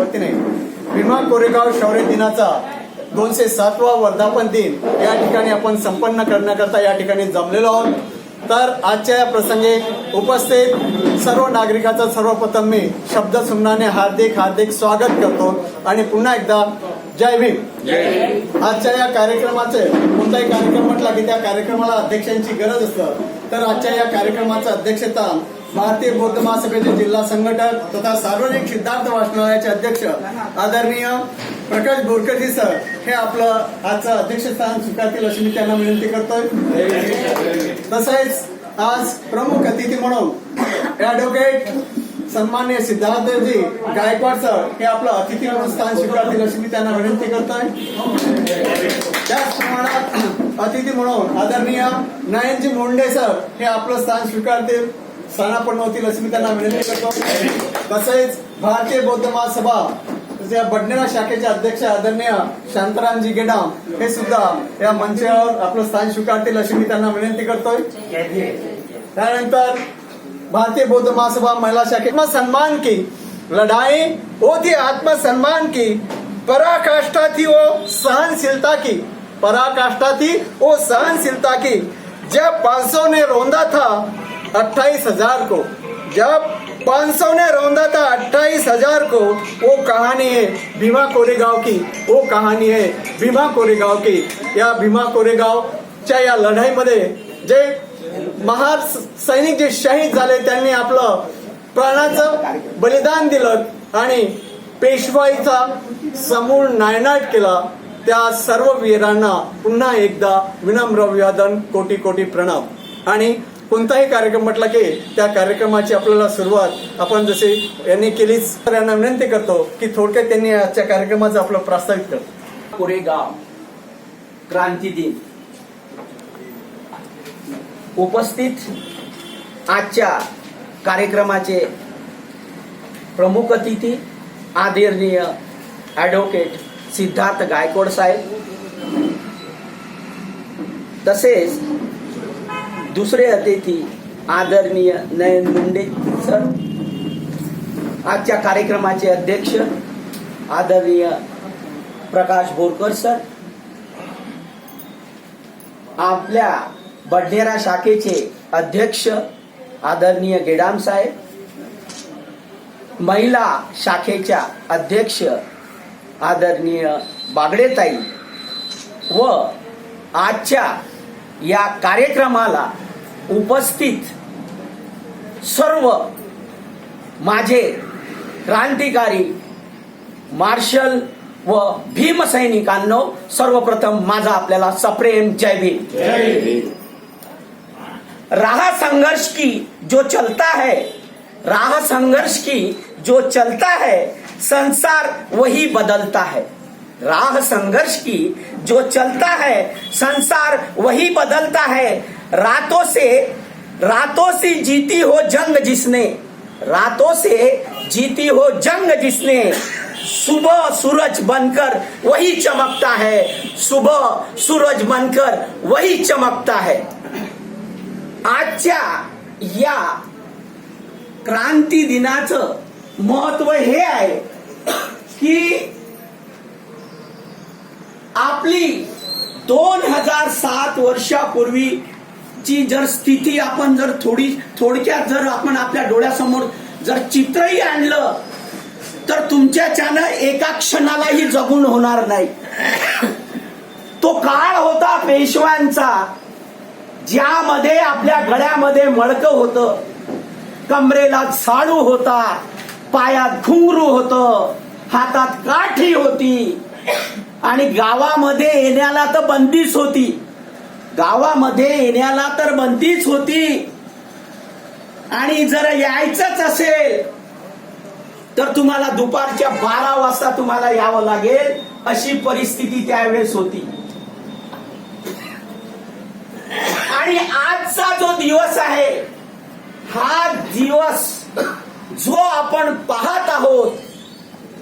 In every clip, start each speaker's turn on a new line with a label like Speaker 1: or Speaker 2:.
Speaker 1: वतीने भीमा कोरेगाव शौर्य दिनाचा दोनशे सातवा वर्धापन दिन या ठिकाणी आपण संपन्न करण्याकरता या ठिकाणी जमलेलो आहोत. तर आजच्या या प्रसंगी उपस्थित सर्व नागरिकांचं सर्वप्रथम मी शब्द सुमनाने हार्दिक हार्दिक स्वागत करतो आणि पुन्हा एकदा जय भीम. आजच्या या कार्यक्रमाचे कोणताही कार्यक्रम म्हटला की त्या कार्यक्रमाला अध्यक्षांची गरज असतं. तर आजच्या या कार्यक्रमाचं अध्यक्षस्थान भारतीय बौद्ध महासभेचे जिल्हा संघटक तथा सार्वजनिक सिद्धार्थ वाचनालयाचे अध्यक्ष आदरणीय प्रकाश बोरकरजी सर हे आपलं आजचं अध्यक्षस्थान स्वीकारतील अशी मी त्यांना विनंती करतोय. तसेच आज प्रमुख अतिथी म्हणून ऍडव्होकेट सन्मान्य सिद्धार्थजी गायकवाड सर हे आपलं अतिथी म्हणून स्थान स्वीकारतील अशी मी त्यांना विनंती करतोय. त्याच प्रमाणात अतिथी म्हणून आदरणीय नयनजी मुंडे सर हे आपलं स्थान स्वीकारतील. स्थानापन्न होतील अशी मी त्यांना विनंती करतो. तसेच भारतीय बौद्ध महासभा या बडनेरा शाखेचे अध्यक्ष आदरणीय शांतारामजी गेडाम हे सुद्धा या मंचावर आपलं स्थान स्वीकारतील अशी मी त्यांना विनंती करतोय. त्यानंतर भारतीय बौद्ध महासभा महिला शाखे सन्मान की लड़ाई वो थी आत्मसम्मान की पराकाष्ठा थी वो सहनशीलता की पराकाष्ठा थी वो सहनशीलता की. जब 500 ने रोंदा था अट्ठाईस हजार को। जब 500 ने रौंदा था अट्ठाईस हजार को वो कहानी है भीमा कोरेगाव की वो कहानी है भीमा कोरेगाव की। या भीमा कोरेगावच्या या लढाईमध्ये जे महार सैनिक जे शहीद झाले त्यांनी आपलं प्राणाचं बलिदान दिलं आणि पेशवाईचा समूळ नायनाट केला त्या सर्व वीरांना पुन्हा एकदा विनम्र अभिवादन कोटी कोटी प्रणाम. आणि कोणताही कार्यक्रम म्हटला की त्या कार्यक्रमाची आपल्याला सुरुवात आपण जसे यांनी केलीच तर यांना विनंती करतो की थोडक्यात त्यांनी आजच्या कार्यक्रमाचं आपलं प्रास्ताविक करतो
Speaker 2: कोरेगाव क्रांती दिन. उपस्थित आजच्या कार्यक्रमाचे प्रमुख अतिथी आदरणीय ॲडव्होकेट सिद्धार्थ गायकवाड साहेब. तसेच दुसरे अतिथी आदरणीय नयन मुंडे सर आजच्या कार्यक्रमाचे अध्यक्ष आदरणीय प्रकाश बोरकर सर आपल्या बडनेरा शाखेचे अध्यक्ष आदरणीय गेडाम साहेब महिला शाखेच्या अध्यक्ष आदरणीय बागडेताई व आजच्या या कार्यक्रमाला उपस्थित सर्व माझे क्रांतिकारी मार्शल व भीमसैनिकांनो सर्वप्रथम माझा आपल्याला सप्रेम जय भीम. राह संघर्ष की जो चलता है राह संघर्ष की जो चलता है संसार वही बदलता है। राह संघर्ष की जो चलता है, संसार वही बदलता है। रातों से रातों से जीती हो जंग जिसने, रातों से जीती हो जंग जिसने, सुबह सूरज बनकर वही चमकता है। सुबह सूरज बनकर वही चमकता है। आजच्या या क्रांती दिनाचं महत्व हे आहे की आपली दोन हजार सात वर्षापूर्वीची जर स्थिती आपण जर थोडी थोडक्यात जर आपण आपल्या डोळ्यासमोर जर चित्रही आणलं तर तुमच्याच्यानं एका क्षणालाही जगून होणार नाही. तो काळ होता पेशव्यांचा ज्यामध्ये आपल्या गळ्यामध्ये मळक होतं कमरेला साडू होता पायात घुंगरू होत हातात काठी होती आणि गावामध्ये येण्याला तर बंदीच होती. गावामध्ये येण्याला तर बंदीच होती. आणि जर यायचंच असेल तर तुम्हाला दुपारच्या बारा वाजता तुम्हाला यावं लागेल अशी परिस्थिती त्यावेळेस होती. आणि आजचा जो दिवस आहे हा दिवस जो आपण पाहत आहोत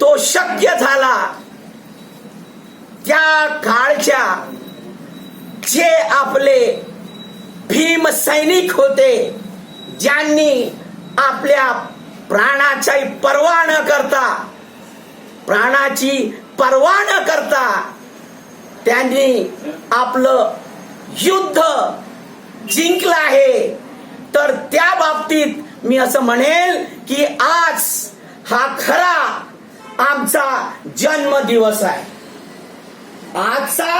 Speaker 2: तो शक्य झाला. काळच्या जे आपले भीम सैनिक होते ज्यांनी आपल्या प्राणाची पर्वा न करता प्राणाची पर्वा न करता त्यांनी आपलं युद्ध जिंकलं आहे. तर त्या बाबतीत मी असं म्हणेल की आज हा खरा आमचा जन्म दिवस आहे. आजचा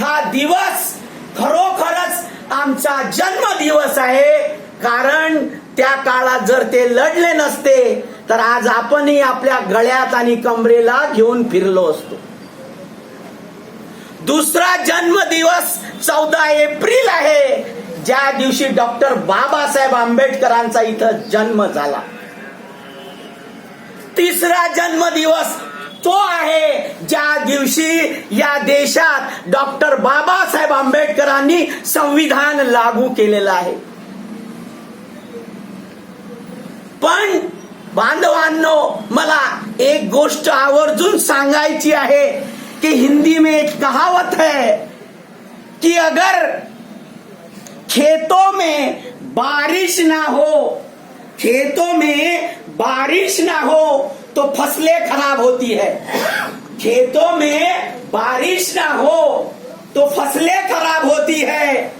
Speaker 2: हा दिवस खरोखरच आमचा जन्म दिवस आहे. कारण त्या काळात जर ते लढले नसते तर आज आपणही आपल्या गळ्यात आणि कमरेला घेऊन फिरलो असतो. दुसरा जन्मदिवस चौदा एप्रिल आहे. ज्या दिवशी डॉक्टर बाबासाहेब आंबेडकरांचा इथं जन्म झाला. तिसरा जन्मदिवस तो आहे. ज्या दिवशी या देशात डॉक्टर बाबासाहेब आंबेडकरांनी संविधान लागू केलेलं आहे. पण बांधवांनो, मला एक गोष्ट आवर्जून सांगायची आहे, कि हिंदी में एक कहावत है, कि अगर खेतों में बारिश ना हो, खेतों में बारिश ना हो तो फ़सलें खराब होती है। खेतों में बारिश ना हो तो फ़सलें खराब होती है।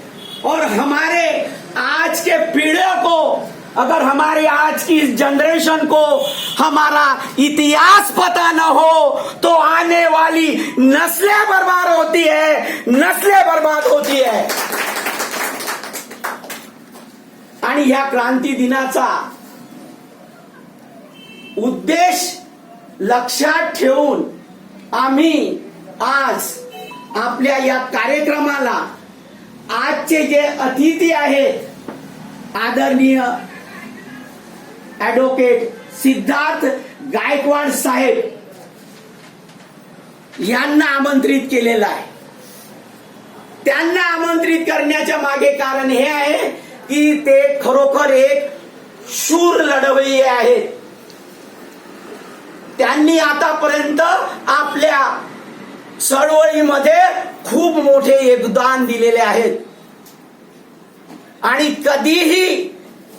Speaker 2: और हमारे आज के पीढ़ियों को, अगर हमारे आज की इस जनरेशन को हमारा इतिहास पता न हो तो आने वाली नस्लें बर्बाद होती है, नस्लें बर्बाद होती है। आणि ह्या क्रांती दिनाचा उद्देश लक्षात ठेवून आम्ही आज आपल्या या कार्यक्रमाला आजचे जे अतिथी आहेत आदरणीय ऍडव्होकेट सिद्धार्थ गायकवाड साहेब यांना आमंत्रित केलेलं आहे. त्यांना आमंत्रित करण्याच्या मागे कारण हे आहे की ते खरोखर एक शूर लढवय्ये आहेत. त्यांनी आतापर्यंत आपल्या चळवळीमध्ये खूप मोठे योगदान दिलेले आहेत. आणि कधीही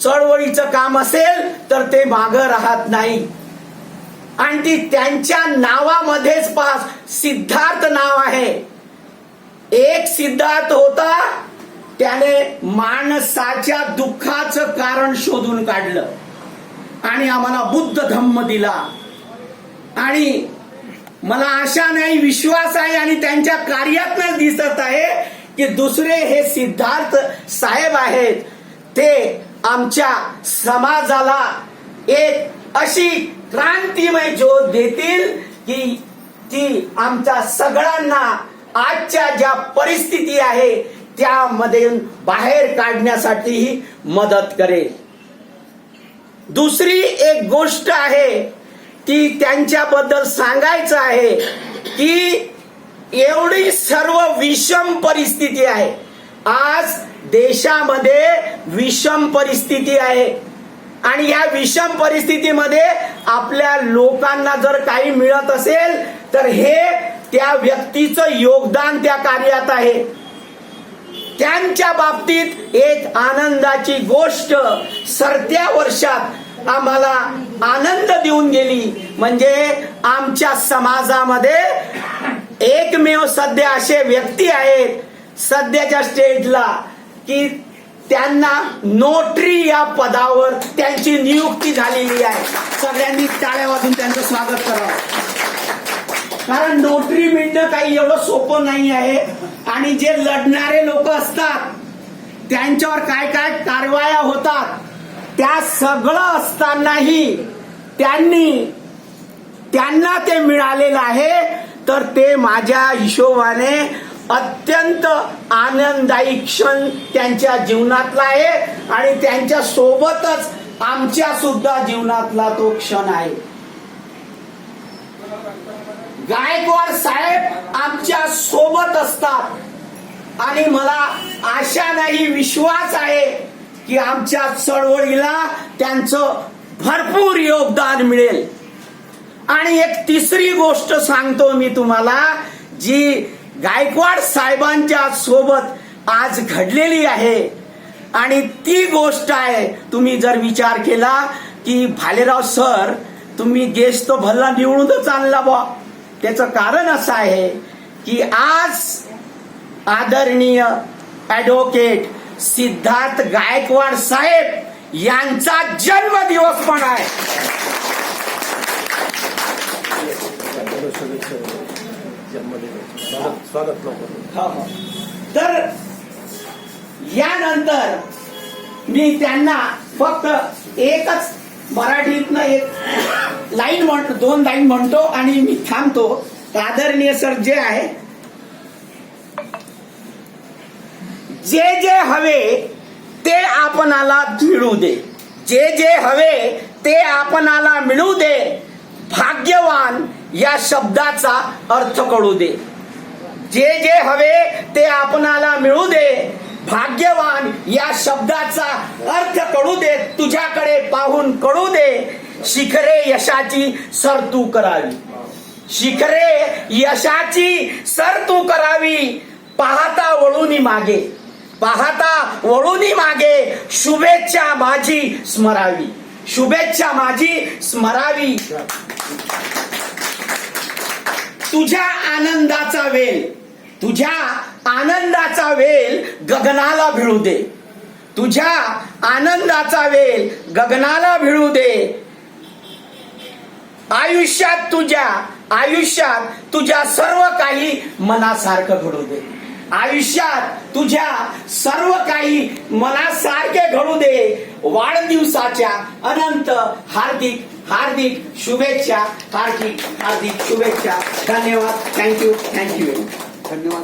Speaker 2: चळवळीचं काम असेल तर ते मागं राहत नाही. आणि ती त्यांच्या नावामध्येच पहा सिद्धार्थ नाव आहे. एक सिद्धार्थ होता त्याने माणसाच्या दुःखाचं कारण शोधून काढलं. आणि आम्हाला बुद्ध धम्म दिला. आणि मला आशा नाही विश्वास आहे आणि त्यांच्या कार्यातनं दिसत आहे की दुसरे हे सिद्धार्थ साहेब आहेत. ते आमच्या समाजाला एक अशी क्रांतीमय ज्योत देतील की ती आमच्या सगळ्यांना आजच्या ज्या परिस्थिती आहे त्यामध्ये बाहेर काढण्यासाठीही मदत करेल. दुसरी एक गोष्ट आहे ती त्यांच्याबद्दल सांगायचं आहे की एवढी सर्व विषम परिस्थिती आहे. आज देशामध्ये विषम परिस्थिती आहे. आणि या विषम परिस्थितीमध्ये आपल्या लोकांना जर काही मिळत असेल तर हे त्या व्यक्तीचं योगदान त्या कार्यात आहे. त्यांच्या बाबतीत एक आनंदाची गोष्ट सरत्या वर्षात आम्हाला आनंद देऊन गेली. म्हणजे आमच्या समाजामध्ये एकमेव सध्या असे व्यक्ती आहेत सध्याच्या स्टेजला की त्यांना नोटरी या पदावर त्यांची नियुक्ती झालेली आहे. सगळ्यांनी टाळ्या वाजून त्यांचं स्वागत करावं. कारण नोटरी मिळणं काही एवढं सोपं नाही आहे. आणि जे लढणारे लोक असतात त्यांच्यावर काय काय कारवाया होतात त्या सगळं असतानाही त्यांनी त्यांना ते मिळालेलं आहे तर ते माझ्या हिशोबाने अत्यंत आनंददायी क्षण त्यांच्या जीवनातला आहे आणि त्यांच्या सोबतच आमच्या सुद्धा जीवनातला तो क्षण आहे. गायकवाड साहेब आमच्यासोबत असतात आणि मला आशा नाही विश्वास आहे की आमच्या चळवळीला त्यांचं भरपूर योगदान मिळेल. आणि एक तिसरी गोष्ट सांगतो मी तुम्हाला जी गायकवाड साहेबांच्या सोबत आज घडलेली आहे. आणि ती गोष्ट आहे तुम्ही जर विचार केला की भालेराव सर तुम्ही गेस्ट तो भल्ला निवडूनच आणला बा त्याचं कारण असं आहे की आज आदरणीय ऍडव्होकेट सिद्धार्थ गायकवाड साहेब यांचा जन्मदिवस पण आहे. तर यानंतर मी त्यांना फक्त एकच मराठीतनं एक लाईन म्हणतो दोन लाईन म्हणतो आणि मी थांबतो. आदरणीय सर जे आहे जे जे हवे ते आपणाला मिळू दे. जे जे हवे ते आपणाला मिळू दे. भाग्यवान या शब्दाचा अर्थ कळू दे. जे जे हवे ते आपणाला मिळू दे. भाग्यवान या शब्दाचा अर्थ कळू दे. तुझ्याकडे पाहून कळू दे. शिखरे यशाची सर तू करावी. शिखरे यशाची सर तू करावी. पाहता वळूनी मागे. पाहता वळूनी मागे शुभेच्छा माझी स्मरावी. शुभेच्छा माझी स्मरावी. तुझ्या आनंदाचा वेल तुझ्या आनंदाचा वेल गगनाला भिळू दे. तुझ्या आनंदाचा वेल गगनाला भिळू दे. आयुष्यात तुझ्या आयुष्यात तुझ्या सर्व काही मनासारखं घडू दे. आयुष्यात तुझ्या सर्व काही मनासारखे घडू दे. वाढदिवसाच्या अनंत हार्दिक हार्दिक शुभेच्छा. हार्दिक हार्दिक शुभेच्छा. धन्यवाद. थँक्यू थँक्यू
Speaker 1: धन्यवाद.